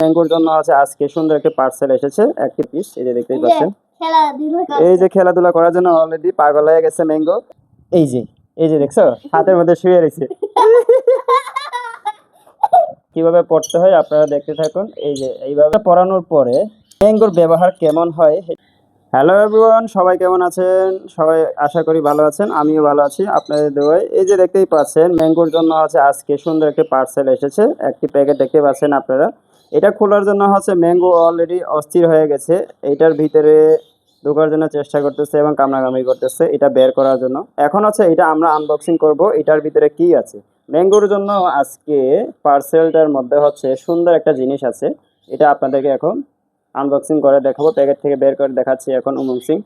ম্যাঙ্গোর জন্য আছে আজকে সুন্দর একটা পার্সেল এসেছে একটি পিস এই যে দেখতেই পাচ্ছেন। এই যে খেলাধুলা করার জন্য অলরেডি পাগল হয়ে গেছে ম্যাঙ্গো। এই যে এই যে দেখছ হাতের মধ্যে শুয়ে রয়েছে। কীভাবে পড়তে হয় আপনারা দেখতে থাকুন। এই যে এইভাবে পড়ানোর পরে ম্যাঙ্গোর ব্যবহার কেমন হয়? হ্যালো এভরিওয়ান সবাই কেমন আছেন? সবাই আশা করি ভালো আছেন আমিও ভালো আছি আপনাদের দোয়ায়। এই যে দেখতেই পাচ্ছেন ম্যাঙ্গোর জন্য আছে আজকে সুন্দর একটি পার্সেল এসেছে একটি প্যাকেট দেখতে পাচ্ছেন আপনারা। এটা খোলার জন্য হচ্ছে ম্যাঙ্গো অলরেডি অস্থির হয়ে গেছে। এটার ভিতরে ঢোকার জন্য চেষ্টা করতেছে এবং কামড়াকামড়ি করতেছে, এটা বের করার জন্য। এখন হচ্ছে এটা আমরা আনবক্সিং করব, এটার ভিতরে কি আছে? ম্যাঙ্গোর জন্য আজকে পার্সেলটার মধ্যে হচ্ছে সুন্দর একটা জিনিস আছে, এটা আপনাদেরকে এখন আনবক্সিং করে দেখাবো প্যাকেট থেকে বের করে দেখাচ্ছি এখন উমংসিং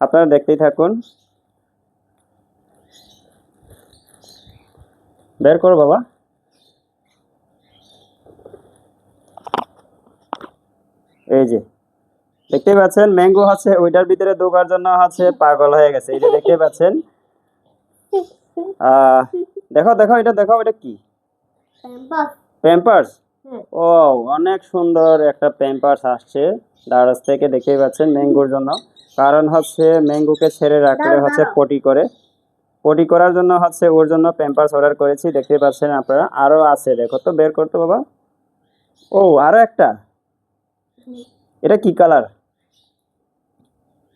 আপনারা দেখতেই থাকুন। বের করো বাবা। এই যে দেখতে পাচ্ছেন ম্যাঙ্গো আছে ওইটার ভিতরে ঢোকার জন্য হচ্ছে পাগল হয়ে গেছে। এই যে দেখতেই পাচ্ছেন? দেখো দেখো এটা দেখো এটা কি? প্যাম্পার্স ও অনেক সুন্দর একটা প্যাম্পার্স আসছে দারাজ থেকে দেখতেই পাচ্ছেন ম্যাঙ্গোর জন্য। কারণ হচ্ছে ম্যাঙ্গোকে ছেড়ে রাখলে হচ্ছে পটি করে। পটি করার জন্য হচ্ছে ওর জন্য প্যাম্পার্স অর্ডার করেছি দেখতে পাচ্ছেন আপনারা। আরও আছে দেখো তো বের করতে বাবা। ও আরও একটা। এটা কি colour?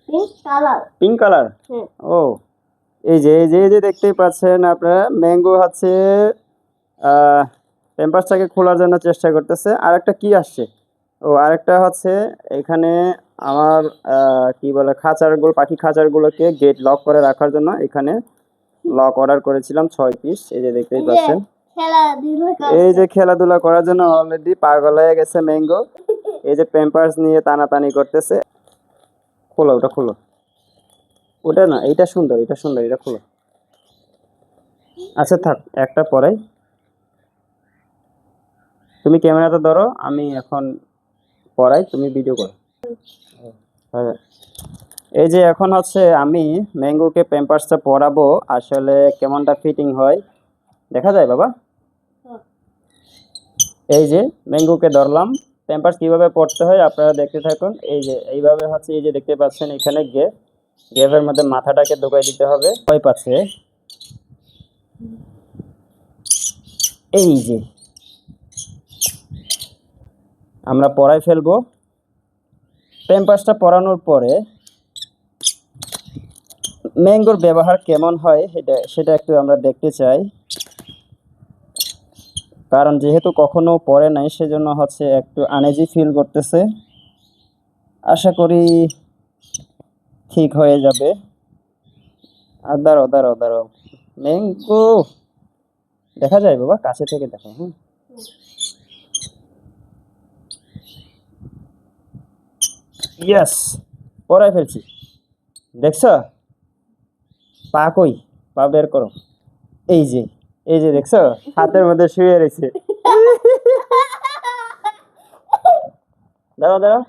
Pink colour pink colour ও এই যে এই যে এই যে দেখতেই পাচ্ছেন আপনারা ম্যাঙ্গো হচ্ছে প্যাম্পাসটাকে খোলার জন্য চেষ্টা করতেছে। আর একটা কি আসছে? ও আরেকটা হচ্ছে এখানে আমার কি বলে খাঁচারগুলো পাখি খাঁচারগুলোকে গেট লক করে রাখার জন্য এখানে লক অর্ডার করেছিলাম ছয় পিস এই যে দেখতেই পাচ্ছেন। এই যে খেলাধুলা করার জন্য অলরেডি পাগল হয়ে গেছে ম্যাঙ্গো এই যে প্যাম্পার্স নিয়ে টানাটানি করতেছে। খোলো ওটা খোলো। ওটা না এইটা সুন্দর এটা সুন্দর এটা খোলো। আচ্ছা থাক একটা পরে। তুমি ক্যামেরাটা ধরো আমি এখন পড়াই তুমি ভিডিও করো। হ্যাঁ। এই যে এখন হচ্ছে আমি ম্যাঙ্গোকে প্যাম্পার্সটা পরাবো আসলে কেমনটা ফিটিং হয় দেখা যায় বাবা? এই যে ম্যাঙ্গোকে ধরলাম প্যাম্পার্স কীভাবে পড়তে হয় আপনারা দেখতে থাকুন। এই যে, এইভাবে হচ্ছে এই যে দেখতে পাচ্ছেন এখানে গেপ গেপের মধ্যে মাথাটাকে ঢোকাই দিতে হবে। ভয় পাচ্ছে। এই যে। আমরা পড়াই ফেলব। প্যাম্পার্সটা পরানোর পরে ম্যাঙ্গোর ব্যবহার কেমন হয়? সেটা সেটা একটু আমরা দেখতে চাই। কারণ যেহেতু কখনো পরে নাই, সেজন্য হচ্ছে একটু আনেজি ফিল করতেছে। আশা করি ঠিক হয়ে যাবে। আর দাঁড়াও দাঁড়াও ম্যাঙ্গো দেখা যায় বাবা, কাছে থেকে দেখো হ্যাঁ ইয়াস পরাই ফেলছি। দেখছ? পা কই? পা বের করো। এই যে। এই যে দেখছ হাতের মধ্যে শুয়ে রয়েছে। দাঁড়াও দাঁড়াও।